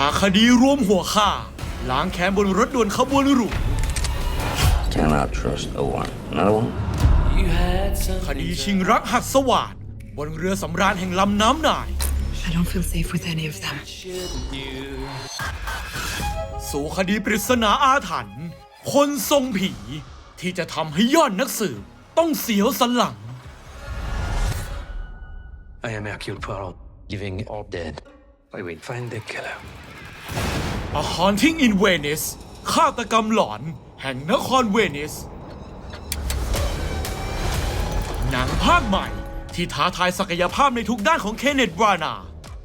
จากคดีรวมหัวฆ่าล้างแค้นบนรถด่วนขบวนหรู Cannot trust no one. Another one? คดีชิงรักหักสวาดบนเรือสำราญแห่งลำน้ำนาย I don't feel safe with any of them. สู่คดีปริศนาอาถรรพ์คนทรงผีที่จะทำให้ยอดนักสืบต้องเสียวสันหลัง I am Hercule Poirot, living or dead. I will find the killer. A Haunting in Venice ฆาตกรรมหลอนแห่งนครเวนิส หนังภาคใหม่ที่ท้าทายศักยภาพในทุกด้านของเคนเนตบรานา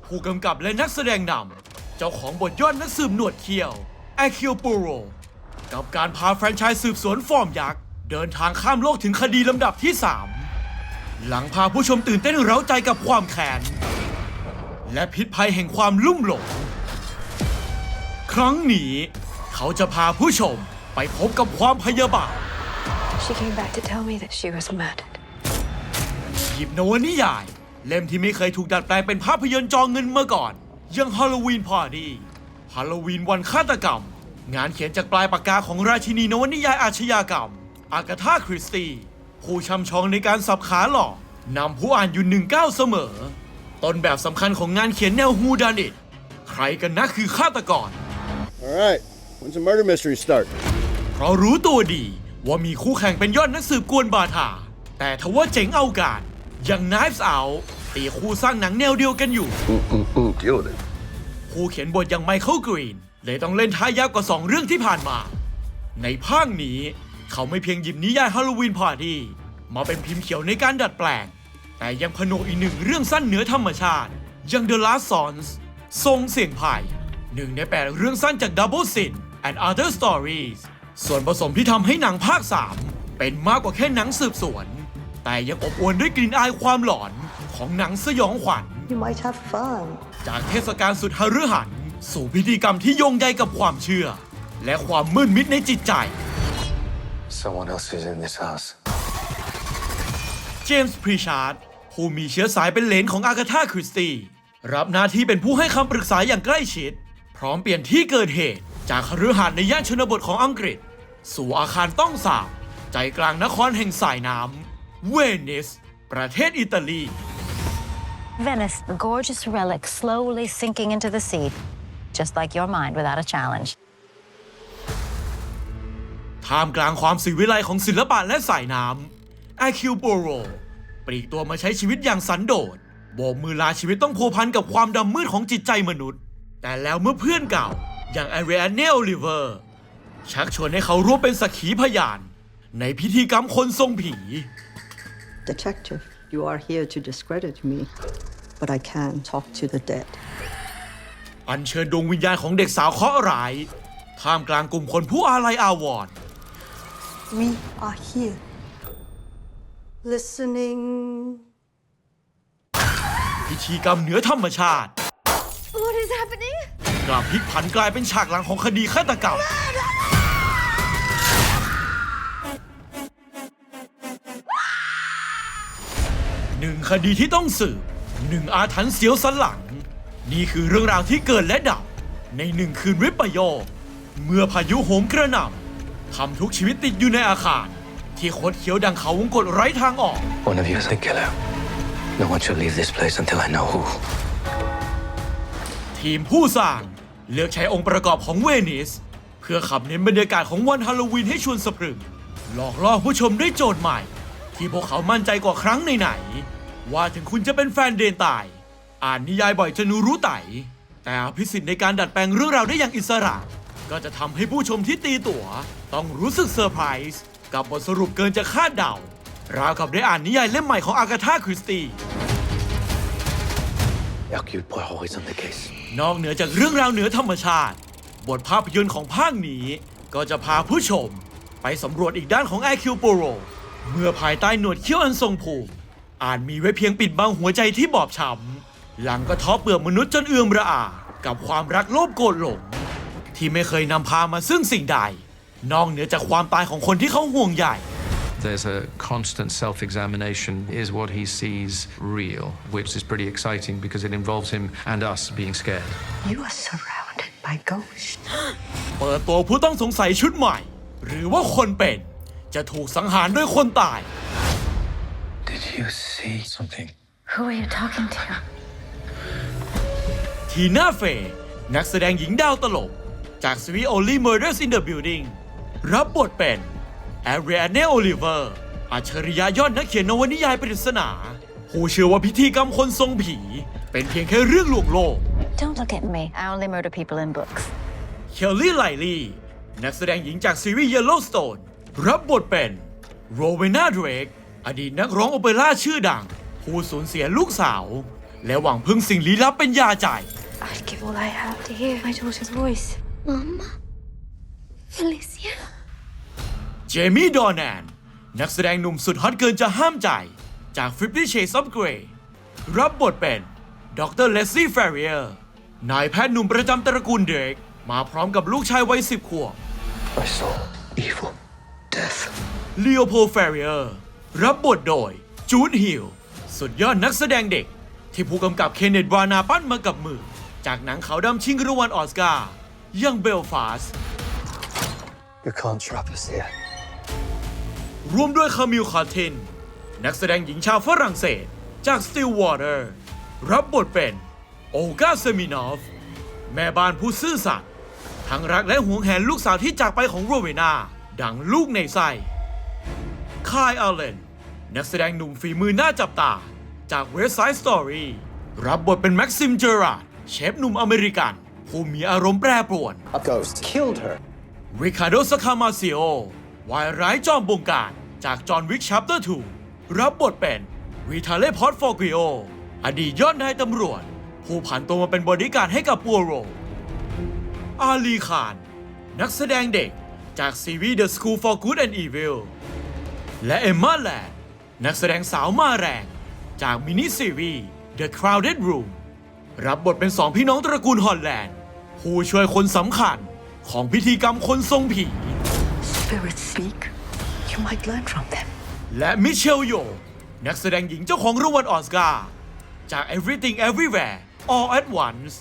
ผู้กำกับและนักแสดงนำ เจ้าของบทยอดนักสืบหนวดเคียวแอคิโปูโร กับการพาแฟรนไชส์สืบสวนฟอร์มยักษ์ เดินทางข้ามโลกถึงคดีลำดับที่ 3 หลังพาผู้ชมตื่นเต้นเร้าใจกับความแค้นและพิษภัยแห่งความลุ่มหลง ครั้งนี้ เขาจะพาผู้ชมไปพบกับความพยาบาท She came back to tell me that she was murdered. หยิบนวนิยาย เล่มที่ไม่เคยถูกดัดแปลงเป็นภาพยนตร์จอเงินมาก่อน ยังฮาโลวีนพาร์ตี้ฮาโลวีนวันฆาตกรรม งานเขียนจากปลายปากกาของราชินีนวนิยายอาชญากรรม อากาธาคริสตีผู้ช่ำชองในการสับขาหลอกนำผู้อ่านอยู่หนึ่งก้าวเสมอ ต้นแบบสำคัญของงานเขียนแนวฮูดานิตใครกันนะคือฆาตกร All right. When's the murder mystery start? เพราะรู้ตัวดีว่ามีคู่แข่งเป็นยอดนักสืบกวนบาทา แต่ทว่าเจ๋งเอาการอย่าง Knives Out ตีคู่สร้างหนังแนวเดียวกันอยู่ Mm-mm-mm. Deal with it. ผู้เขียนบทอย่างไมเคิลกรีน เลยต้องเล่นท้ายยาวกว่า 2 เรื่องที่ผ่านมา ในภาคนี้เขาไม่เพียงหยิบนิยายฮาโลวีนพาร์ตี้มาเป็นพิมพ์เขียวในการดัดแปลง แต่ยังผนวกอีกหนึ่งเรื่องสั้นเหนือธรรมชาติอย่าง The Last Sons ทรงเสียงไผ่ หนึ่งในแปดเรื่องสั้นจาก Double Sin and Other Stories ส่วนผสมที่ทำให้หนังภาค 3 เป็นมากกว่าแค่หนังสืบสวน แต่ยังอบอวลด้วยกลิ่นอายความหลอนของหนังสยองขวัญ You might have fun. จากเทศกาลสุดหฤหันสู่พิธีกรรมที่โยงใยกับความเชื่อ และความมืดมิดในจิตใจ Someone else is in this house. เจมส์พรีชาร์ดผู้มีเชื้อสายเป็นเหลนของอากาธาคริสตีรับหน้าที่เป็นผู้ให้คำปรึกษาอย่างใกล้ชิดพ ร้อมเปลี่ยนที่เกิดเหตุ จากคฤหาสน์ในย่านชนบทของอังกฤษ สู่อาคารต้องสาบ ใจกลางนครแห่งสายน้ำเวนิส ประเทศอิตาลี Venice, a gorgeous relic slowly sinking into the sea, just like your mind without a challenge. ท่ามกลางความสิวิไลของศิลปะและสายน้ำอาคิวโปโรปลีกตัวมาใช้ชีวิตอย่างสันโดษโบกมือลาชีวิตต้องพัวพันกับความดำมืดของจิตใจมนุษย์ แต่แล้วเมื่อเพื่อนเก่า อย่างแอเรียนเนลลิเวอร์ชักชวนให้เขาร่วมเป็นสักขีพยาน ในพิธีกรรมคนทรงผี Detective, you are here to discredit me, but I can talk to the dead. อัญเชิญดวงวิญญาณของเด็กสาวเคราะห์ร้ายท่ามกลางกลุ่มคนผู้อาลัยอาวรณ์ We are here. Listening. พิธีกรรมเหนือธรรมชาติ What is happening? กลับพลิกผันกลายเป็นฉากหลังของคดีฆาตกรรม หนึ่งคดีที่ต้องสืบหนึ่งอาถรรพ์เสียวสันหลัง นี่คือเรื่องราวที่เกิดและดับ ในหนึ่งคืนวิปโยคเมื่อพายุโหมกระหน่ำทำทุกชีวิตติดอยู่ในอาคาร ที่โคดเขียวดังเขาวงกฏไร้ทางออก One of you is the killer. No one should leave this place until I know who. ทีมผู้สร้าง เลือกใช้องค์ประกอบของเวนิส เพื่อขับเน้นบรรยากาศของวันฮาโลวีนให้ชวนสะพรึง หลอกล่อผู้ชมด้วยโจทย์ใหม่ ที่พวกเขามั่นใจกว่าครั้งไหนๆว่าถึงคุณจะเป็นแฟนเดนตาย อ่านนิยายบ่อยจนรู้ไตแต่อภิสิทธิ์ในการดัดแปลงเรื่องราวได้อย่างอิสระ ก็จะทำให้ผู้ชมที่ตีตั๋ว ต้องรู้สึกเซอร์ไพรส์กับบทสรุปเกินจะคาดเดาราวกับได้อ่านนิยายเล่มใหม่ของอากาธาคริสตี Hercule Poirot is on the case. นอกเหนือจากเรื่องราวเหนือธรรมชาติ บทภาพยนตร์ของภาคนี้ ก็จะพาผู้ชม ไปสำรวจอีกด้านของแอคิวโปโรเมื่อภายใต้หนวดเขี้ยวอันทรงภูมิอาจมีไว้เพียงปิดบังหัวใจที่บอบช้ำหลังก็ท้อเปลือกมนุษย์จนเอือมระอา กับความรักโลภโกรธหลง ที่ไม่เคยนำพามาซึ่งสิ่งใด นอกเหนือจากความตายของคนที่เขาห่วงใหญ่ There's a constant self examination. Is what he sees real? Which is pretty exciting because it involves him and us being scared. You are surrounded my ghost. เปิดตัวผู้ต้องสงสัยชุดใหม่ หรือว่าคนเป็นจะถูกสังหารด้วยคนตาย Did you see something? Who are you talking to? ทีน่าเฟย์นักแสดงหญิงดาวตลก จากซีรีส์ Only Murders in the Building รับบทเป็น แอเรียเนโอลิเวอร์ อัจฉริยะยอดนักเขียนนวนิยายปริศนาผู้เชื่อว่าพิธีกรรมคนทรงผี เป็นเพียงแค่เรื่องลวงโลก Don't look at me. I only murder people in books. เคลลี่ไลลี่ นักแสดงหญิงจากซีรีส์ Yellowstone รับบทเป็นโรเวนาเดรกอดีตนักร้องโอเปร่าชื่อดัง ผู้สูญเสียลูกสาว และหวังพึ่งสิ่งลี้ลับเป็นยาใจ I'd give all I have to hear my daughter's voice. Mama? Felicia? เจมี่ดอร์แนนนักแสดงหนุ่มสุดฮอตเกินจะห้ามใจ จาก Fifty Shades of Grey รับบทเป็นดรเลสลี่แฟร r อร์นายแพทย์หนุ่มประจำตระกูลเดรกมาพร้อมกับลูกชายวัยสิบขวบ I saw evil, death. ลีโอโพลแฟร r อร์รับบทโดยจูดฮิลสุดยอดนักแสดงเด็ก ที่ผู้กำกับเคนเนตวานาปั้นมากับมือ จากหนังขาวดำชิงรางวัลออสการ์ยังเบลฟาส You can't trap us here. รวมด้วยคามิลคาร์ติน นักแสดงหญิงชาวฝรั่งเศสจาก Stillwater รับบทเป็น โอกาเซมินอฟ แม่บ้านผู้ซื่อสัตย์ทั้งรักและหวงแหนลูกสาวที่จากไปของโรเวนา ดังลูกในไส้คายอาเลน นักแสดงหนุ่มฝีมือหน้าจับตา จาก West Side Story รับบทเป็นแม็กซิมเจอราร์ดเชฟหนุ่มอเมริกัน ผู้มีอารมณ์แปรปรวน A ghost killed her. ริคาโดสคามาซิโอวายร้ายจอมบงการ จากจอห์นวิกชัปเตอร์2รับบทเป็นวิทาเลพอตฟอร์กิโออดีตยอดนายตำรวจ ผู้ผันตัวมาเป็นบอดี้การ์ดให้กับปัวโร อาลีคาน นักแสดงเด็กจากซีรีส์ The School for Good and Evil และเอมมาแลนนักแสดงสาวมาแรง จากมินิซีรีส์ The Crowded Room รับบทเป็นสองพี่น้องตระกูลฮอลแลนด์ ผู้ช่วยคนสำคัญของพิธีกรรมคนทรงผี Spirit speak. You might learn from them. และมิเชลโยนักแสดงหญิงเจ้าของรางวัลออสการ์จาก Everything Everywhere All at Once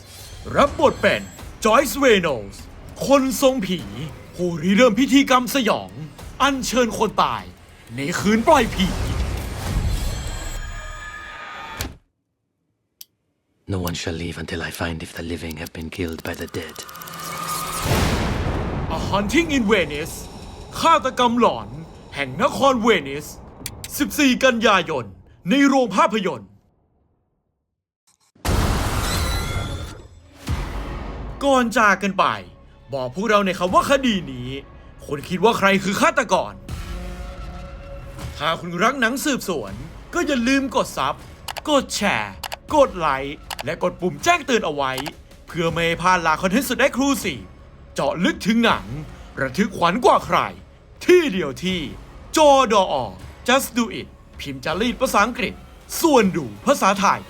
รับบทเป็นจอยส์เวโนสคนทรงผีผู้ริเริ่มพิธีกรรมสยอง อัญเชิญคนตาย ในคืนปล่อยผี No one shall leave until I find if the living have been killed by the dead. A Hunting in Venice ฆาตกรรมหลอน แห่งนครเวนิส 14 กันยายน ในโรงภาพยนตร์ ก่อนจากกันไป บอกพวกเราในครับว่าคดีนี้ คุณคิดว่าใครคือฆาตกร ถ้าคุณรักหนังสืบสวน ก็อย่าลืมกดซับ กดแชร์ กดไลค์ และกดปุ่มแจ้งเตือนเอาไว้ เพื่อไม่ให้พลาดลาคอนเทนต์สุดเอ็กซ์คลูซีเจาะลึกถึงหนัง ระทึกขวัญกว่าใคร ที่เดียวที่จอดอ just do it พิมพ์จารีตภาษาอังกฤษ ส่วนดูภาษาไทย